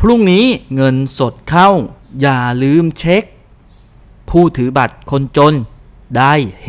พรุ่งนี้เงินสดเข้า อย่าลืมเช็ค ผู้ถือบัตรคนจนได้เฮ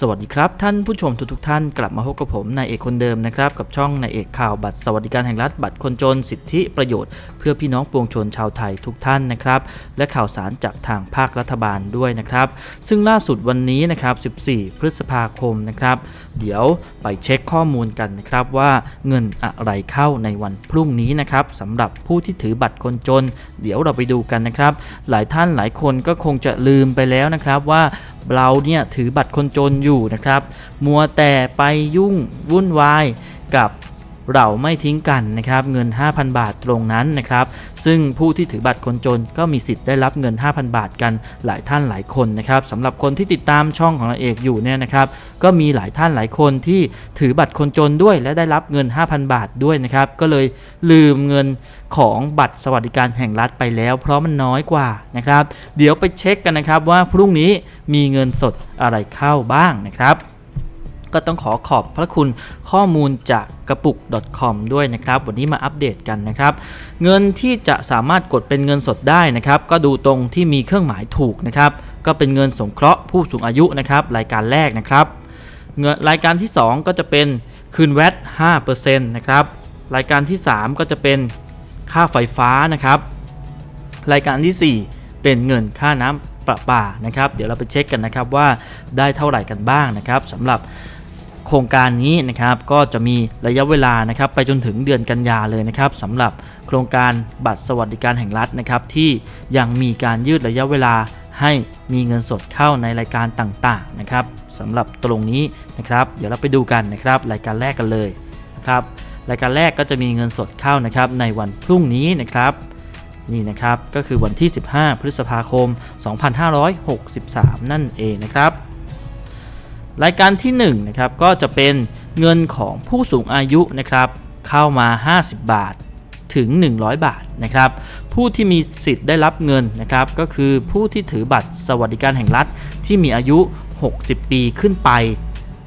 สวัสดีครับ ท่านผู้ชมทุกทท่านกลับมาพบกับผมนายเอกคนเดิมนะครับ กับช่องนายเอกข่าวบัตรสวัสดิการแห่งรัฐบัตรคนจนสิทธิประโยชน์เพื่อพี่น้องปวงชนชาวไทยทุกท่านนะครับ และข่าวสารจากทางภาครัฐบาลด้วยนะครับ ซึ่งล่าสุดวันนี้นะครับ 14 พฤษภาคมนะครับ เดี๋ยวไปเช็คข้อมูลกันนะครับว่าเงินอะไรเข้าในวันพรุ่งนี้นะครับสำหรับผู้ที่ถือบัตรคนจน เดี๋ยวเราไปดูกันนะครับ หลายท่านหลายคนก็คงจะลืมไปแล้วนะครับว่า เราเนี่ยถือบัตรคนจนอยู่นะครับ มัวแต่ไปยุ่งวุ่นวายกับ เราไม่ทิ้งกันนะครับเงิน 5,000 บาทตรงนั้นนะครับซึ่งผู้ที่ถือบัตรคนจนก็มีสิทธิ์ได้รับเงิน 5,000 บาทกันหลายท่านหลายคนนะครับสำหรับคนที่ติดตามช่องของเราเอกอยู่เนี่ยนะครับก็มีหลายท่านหลายคนที่ถือบัตรคนจนด้วยและได้รับเงิน 5,000 บาทด้วยนะครับก็เลยลืมเงินของบัตรสวัสดิการแห่งรัฐไปแล้วเพราะมันน้อยกว่านะครับ เดี๋ยวไปเช็คกันนะครับว่าพรุ่งนี้มีเงินสดอะไรเข้าบ้างนะครับ ก็ต้องขอขอบพระคุณข้อมูลจากกระปุก .com ด้วยนะครับ วันนี้มาอัปเดตกันนะครับ เงินที่จะสามารถกดเป็นเงินสดได้นะครับ ก็ดูตรงที่มีเครื่องหมายถูกนะครับ ก็เป็นเงินสงเคราะห์ผู้สูงอายุนะครับ รายการแรกนะครับเงินรายการที่ 2 ก็จะเป็นคืนแวต5%นะครับ รายการที่ 3 ก็จะเป็นค่าไฟฟ้านะครับ รายการทีสี่4 เป็นเงินค่าน้ำประปานะครับ เดี๋ยวเราไปเช็คกันนะครับว่าได้เท่าไหร่กันบ้างนะครับสำหรับ ครงการนี้นะครับก็จะมีระยะเวลานะครับไปจนถึงเดือนกันยาเลยนะครับสำหรับโครงการบัตรสวัสดิการแห่งรัฐนะครับที่ยังมีการยืดระยะเวลาให้มีเงินสดเข้าในรายการต่างๆนะครับสำหรับตรงนี้นะครับเดี๋ยวเราไปดูกันนะครับรายการแรกกันเลยนะครับรายการแรกก็จะมีเงินสดเข้านะครับในวันพรุ่งนี้นะครับนี่นะครับก็คือวันที่ 15 พฤษภาคม 2563 นั่นเองนะครับ รายการที่1นะครับก็จะเป็นเงินของผู้สูงอายุนะครับเข้ามา 50 บาทถึง 100 บาทนะครับผู้ที่มีสิทธิ์ได้รับเงินนะครับก็คือผู้ที่ถือบัตรสวัสดิการแห่งรัฐที่มีอายุ 60 ปีขึ้นไป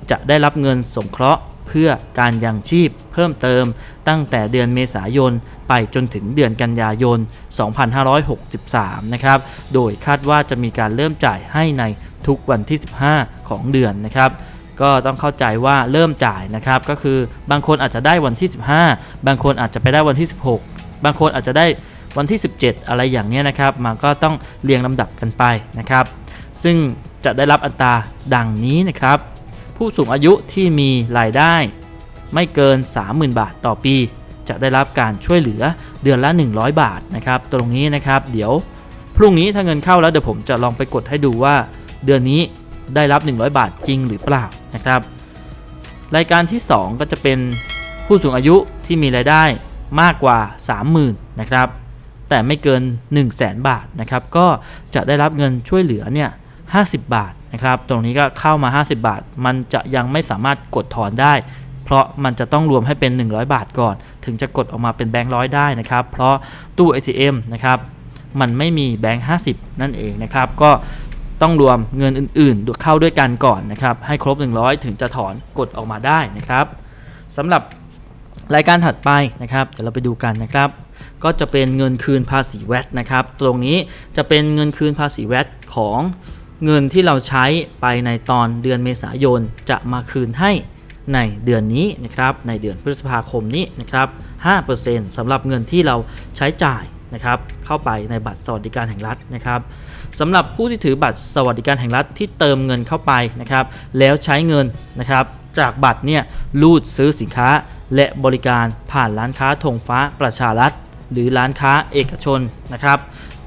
จะได้รับเงินสงเคราะห์ เพื่อการยังชีพเพิ่มเติมตั้งแต่เดือนเมษายนไปจนถึงเดือนกันยายน 2563 นะครับ โดยคาดว่าจะมีการเริ่มจ่ายให้ในทุกวันที่ 15 ของเดือนนะครับก็ต้องเข้าใจว่าเริ่มจ่ายนะครับก็คือบางคนอาจจะได้วันที่ 15 บางคนอาจจะไปได้วันที่ 16 บางคนอาจจะได้วันที่ 17 อะไรอย่างนี้นะครับมันก็ต้องเรียงลำดับกันไปนะครับ ซึ่งจะได้รับอัตราดังนี้นะครับ ผู้สูงอายุที่มีรายได้ ไม่เกิน 30,000 บาทต่อปี จะได้รับการช่วยเหลือเดือนละ 100 บาทนะครับ ตรงนี้นะครับ เดี๋ยวพรุ่งนี้ถ้าเงินเข้าแล้วเดี๋ยวผมจะลองไปกดให้ดูว่า เดือนนี้ได้รับ 100 บาทจริงหรือเปล่านะครับ รายการที่ 2 ก็จะเป็นผู้สูงอายุที่มีรายได้มากกว่า 30,000นะครับแต่ไม่เกิน 1 0 0 0 0แบาทนะครับก็จะได้รับเงินช่วยเหลือเนี่ย50 บาทนะครับ ตรงนี้ก็เข้ามา 50 บาท มันจะยังไม่สามารถกดถอนได้ เพราะมันจะต้องรวมให้เป็น 100 บาทก่อน ถึงจะกดออกมาเป็นแบงค์ร้อยได้นะครับ เพราะตู้ ATM นะครับมันไม่มีแบงค์ 50 นั่นเองนะครับ ก็ต้องรวมเงินอื่นๆเข้าด้วยกันก่อนนะครับ ให้ครบ 100 ถึงจะถอนกดออกมาได้นะครับสำหรับรายการถัดไปนะครับ เดี๋ยวเราไปดูกันนะครับ ก็จะเป็นเงินคืนภาษีแวตนะครับ ตรงนี้จะเป็นเงินคืนภาษีแวตของ เงินที่เราใช้ไปในตอนเดือนเมษายนจะมาคืนให้ในเดือนนี้นะครับในเดือนพฤษภาคมนี้นะครับ5%สำหรับเงินที่เราใช้จ่ายนะครับเข้าไปในบัตรสวัสดิการแห่งรัฐนะครับสำหรับผู้ที่ถือบัตรสวัสดิการแห่งรัฐที่เติมเงินเข้าไปนะครับแล้วใช้เงินนะครับจากบัตรเนี่ยรูดซื้อสินค้าและบริการผ่านร้านค้าธงฟ้าประชารัฐ หรือร้านค้าเอกชนนะครับ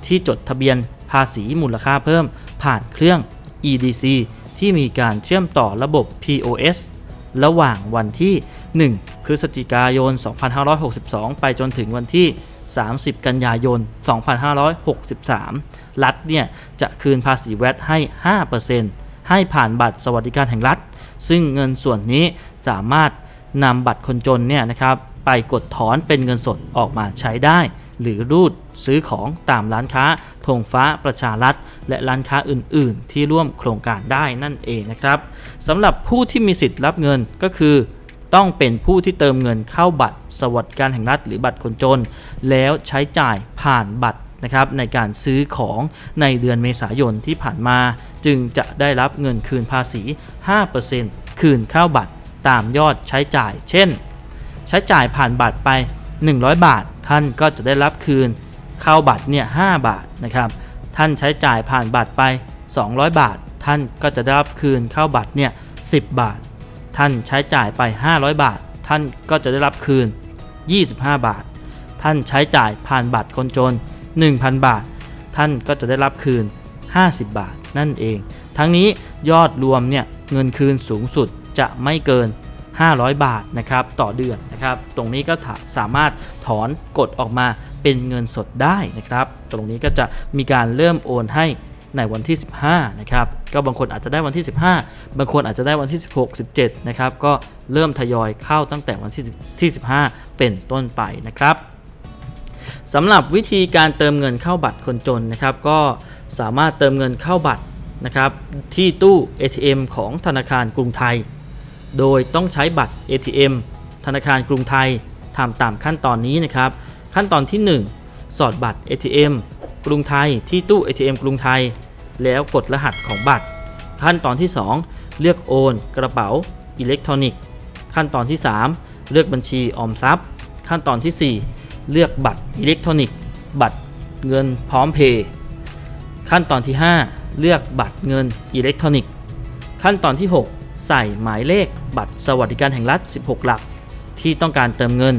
ที่จดทะเบียนภาษีมูลค่าเพิ่ม ผ่านเครื่อง EDC ที่มีการเชื่อมต่อระบบ POS ระหว่างวันที่ 1 พฤศจิกายน 2562 ไปจนถึงวันที่ 30 กันยายน 2563 รัฐเนี่ย จะคืนภาษีแวตให้ 5%ให้ผ่านบัตรสวัสดิการแห่งรัฐ ซึ่งเงินส่วนนี้สามารถนำบัตรคนจนเนี่ยนะครับ ไปกดถอนเป็นเงินสดออกมาใช้ได้ หรือรูดซื้อของตามร้านค้าธงฟ้าประชารัฐ และร้านค้าอื่น ๆ ที่ร่วมโครงการได้นั่นเองนะครับสำหรับผู้ที่มีสิทธิ์รับเงินก็คือ ต้องเป็นผู้ที่เติมเงินเข้าบัตร สวัสดิการแห่งรัฐหรือบัตรคนจน แล้วใช้จ่ายผ่านบัตรนะครับในการซื้อของในเดือนเมษายนที่ผ่านมา จึงจะได้รับเงินคืนภาษี 5%คืนเข้าบัตรตามยอดใช้จ่าย เช่น ใช้จ่ายผ่านบัตรไป 100 บาท ท่านก็จะได้รับคืนเข้าบัตรเนี่ย5บาทนะครับ ท่านใช้จ่ายผ่านบัตรไป 200 บาท ท่านก็จะได้รับคืนเข้าบัตรเนี่ย10 บาท ท่านใช้จ่ายไป 500 บาท ท่านก็จะได้รับคืน 25 บาท ท่านใช้จ่ายผ่านบัตรคนจน 1,000 บาท ท่านก็จะได้รับคืน 50 บาทนั่นเอง ทั้งนี้ยอดรวมเนี่ยเงินคืนสูงสุดจะไม่เกิน 500 บาทนะครับต่อเดือนนะครับ ตรงนี้ก็สามารถถอนกดออกมาเป็นเงินสดได้นะครับ ตรงนี้ก็จะมีการเริ่มโอนให้ในวันที่ 15 นะครับ ก็บางคนอาจจะได้วันที่ 15 บางคนอาจจะได้วันที่ 16 17 นะครับ ก็เริ่มทยอยเข้าตั้งแต่วันที่ที่ 15 เป็นต้นไปนะครับสำหรับวิธีการเติมเงินเข้าบัตรคนจนนะครับ ก็สามารถเติมเงินเข้าบัตรนะครับที่ตู้ ATM ของธนาคารกรุงไทย โดยต้องใช้บัตร ATM ธนาคารกรุงไทยทำตามขั้นตอนนี้นะครับ ขั้นตอนที่ 1 สอดบัตร ATM กรุงไทยที่ตู้ ATM กรุงไทย แล้วกดรหัสของบัตร ขั้นตอนที่ 2 เลือกโอน กระเป๋าอิเล็กทรอนิกส์ ขั้นตอนที่ 3 เลือกบัญชีออมทรัพย์ ขั้นตอนที่ 4 เลือกบัตรอิเล็กทรอนิกส์ บัตรเงินพร้อมเพย์ขั้นตอนที่ 5 เลือกบัตรเงินอิเล็กทรอนิกส์ ขั้นตอนที่ 6 ใส่หมายเลขบัตรสวัสดิการแห่งรัฐ 16 หลัก ที่ต้องการเติมเงิน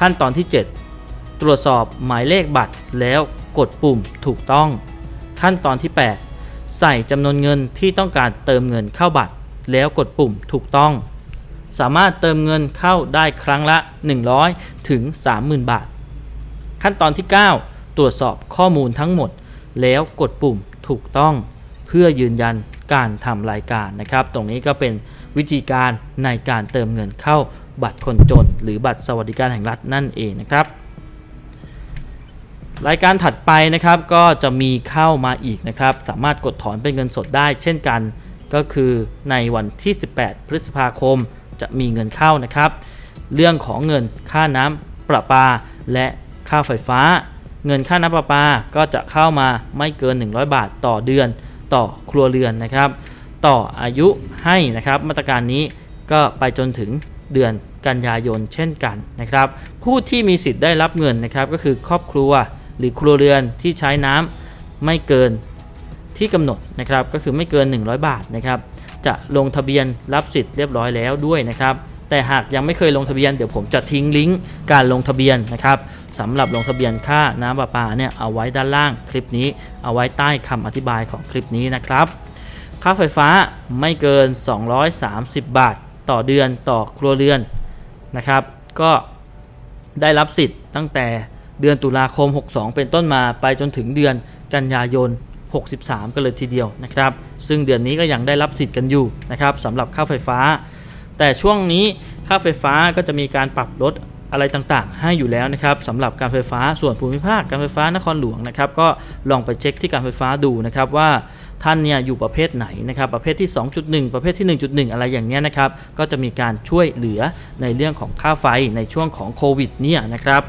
ขั้นตอนที่ 7 ตรวจสอบหมายเลขบัตรแล้วกดปุ่มถูกต้อง ขั้นตอนที่ 8 ใส่จำนวนเงินที่ต้องการเติมเงินเข้าบัตร แล้วกดปุ่มถูกต้อง สามารถเติมเงินเข้าได้ครั้งละ 100 ถึง 30,000 บาท ขั้นตอนที่ 9 ตรวจสอบข้อมูลทั้งหมด แล้วกดปุ่มถูกต้อง เพื่อยืนยัน การทำรายการนะครับ ตรงนี้ก็เป็นวิธีการในการเติมเงินเข้าบัตรคนจน หรือบัตรสวัสดิการแห่งรัฐนั่นเองนะครับ รายการถัดไปนะครับก็จะมีเข้ามาอีกนะครับ สามารถกดถอนเป็นเงินสดได้ เช่นกันก็คือในวันที่ 18 พฤษภาคมจะมีเงินเข้านะครับ เรื่องของเงินค่าน้ำประปา และค่าไฟฟ้า เงินค่าน้ำประปาก็จะเข้ามาไม่เกิน 100 บาทต่อเดือน ต่อครัวเรือนนะครับ ต่ออายุให้นะครับมาตรการนี้ก็ไปจนถึงเดือนกันยายนเช่นกันนะครับ ผู้ที่มีสิทธิ์ได้รับเงินนะครับก็คือครอบครัวหรือครัวเรือนที่ใช้น้ำไม่เกินที่กำหนดนะครับก็คือไม่เกิน 100 บาทนะครับจะลงทะเบียนรับสิทธิ์เรียบร้อยแล้วด้วยนะครับ แต่หากยังไม่เคยลงทะเบียนเดี๋ยวผมจะทิ้งลิงก์การลงทะเบียนนะครับสำหรับลงทะเบียนค่าน้ำประปาเนี่ยเอาไว้ด้านล่างคลิปนี้ เอาไว้ใต้คำอธิบายของคลิปนี้นะครับ ค่าไฟฟ้าไม่เกิน 230 บาท ต่อเดือนต่อครัวเรือนนะครับ ก็ได้รับสิทธิ์ตั้งแต่เดือนตุลาคม 62 เป็นต้นมาไปจนถึงเดือนกันยายน 63 กันเลยทีเดียวนะครับ ซึ่งเดือนนี้ก็ยังได้รับสิทธิ์กันอยู่นะครับสำหรับค่าไฟฟ้า แต่ช่วงนี้ค่าไฟฟ้าก็จะมีการปรับลดอะไรต่างๆ ให้อยู่แล้วนะครับสำหรับการไฟฟ้าส่วนภูมิภาคการไฟฟ้านครหลวงนะครับก็ลองไปเช็คที่การไฟฟ้าดูนะครับว่าท่านเนี่ยอยู่ประเภทไหนนะครับประเภทที่ 2.1 ประเภทที่ 1.1 อะไรอย่างเนี้ยนะครับก็จะมีการช่วยเหลือในเรื่องของค่าไฟในช่วงของโควิดเนี่ยนะครับ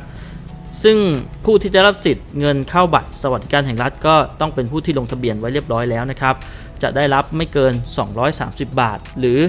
ซึ่งผู้ที่จะรับสิทธิ์เงินเข้าบัตรสวัสดิการแห่งรัฐก็ต้องเป็นผู้ที่ลงทะเบียนไว้เรียบร้อยแล้วนะครับจะได้รับไม่เกิน 230 บาท หรือ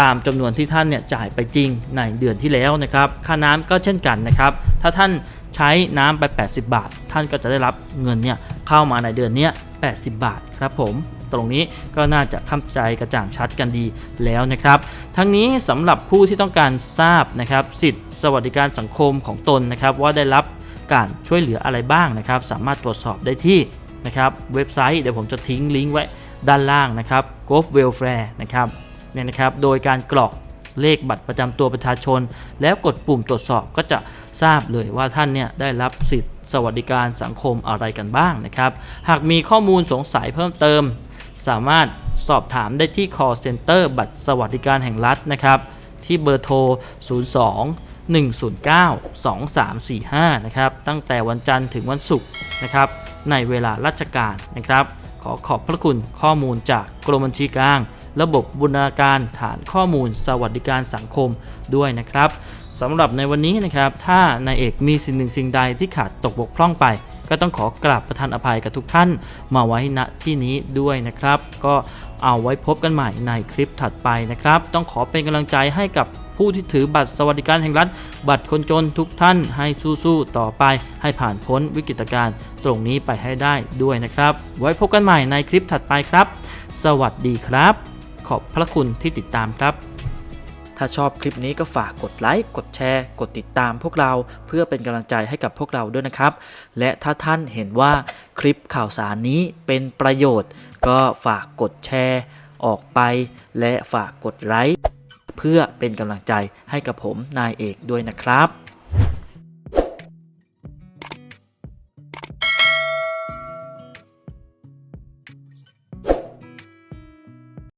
ตามจำนวนที่ท่านเนี่ยจ่ายไปจริงในเดือนที่แล้วนะครับ ค่าน้ำก็เช่นกันนะครับ ถ้าท่านใช้น้ำไป 80 บาท ท่านก็จะได้รับเงินเนี่ยเข้ามาในเดือนนี้80 บาทครับผมตรงนี้ก็น่าจะเข้าใจกระจ่างชัดกันดีแล้วนะครับ ทั้งนี้สำหรับผู้ที่ต้องการทราบนะครับสิทธิสวัสดิการสังคมของตนนะครับ ว่าได้รับการช่วยเหลืออะไรบ้างนะครับ สามารถตรวจสอบได้ที่นะครับเว็บไซต์เดี๋ยวผมจะทิ้งลิงก์ไว้ด้านล่างนะครับ g o v Welfare นะครับ เนี่ยนะครับโดยการกรอกเลขบัตรประจำตัวประชาชน แล้วกดปุ่มตรวจสอบก็จะทราบเลยว่าท่านเนี่ยได้รับสิทธิสวัสดิการสังคมอะไรกันบ้างนะครับ หากมีข้อมูลสงสัยเพิ่มเติม สามารถสอบถามได้ที่ call center บัตรสวัสดิการแห่งรัฐนะครับ ที่เบอร์โทร 02 109 2345 นะครับ ตั้งแต่วันจันทร์ถึงวันศุกร์นะครับ ในเวลาราชการนะครับ ขอขอบพระคุณข้อมูลจากกรมบัญชีกลาง ระบบบูรณาการฐานข้อมูลสวัสดิการสังคมด้วยนะครับสำหรับในวันนี้นะครับ ถ้านายเอกมีสิ่งหนึ่งสิ่งใดที่ขาดตกบกพร่องไป ก็ต้องขอกราบประทานอภัยกับทุกท่านมาไว้ณที่นี้ด้วยนะครับ ก็เอาไว้พบกันใหม่ในคลิปถัดไปนะครับ ต้องขอเป็นกำลังใจให้กับผู้ที่ถือบัตรสวัสดิการแห่งรัฐ บัตรคนจนทุกท่านให้สู้ๆต่อไปให้ผ่านพ้นวิกฤตการณ์ตรงนี้ไปให้ได้ด้วยนะครับ ไว้พบกันใหม่ในคลิปถัดไปครับ สวัสดีครับ ขอบพระคุณที่ติดตามครับ ถ้าชอบคลิปนี้ก็ฝากกดไลค์กดแชร์ กดติดตามพวกเราเพื่อเป็นกำลังใจให้กับพวกเราด้วยนะครับ และถ้าท่านเห็นว่าคลิปข่าวสารนี้เป็นประโยชน์ ก็ฝากกดแชร์ออกไป และฝากกดไลค์เพื่อเป็นกำลังใจให้กับผมนายเอกด้วยนะครับ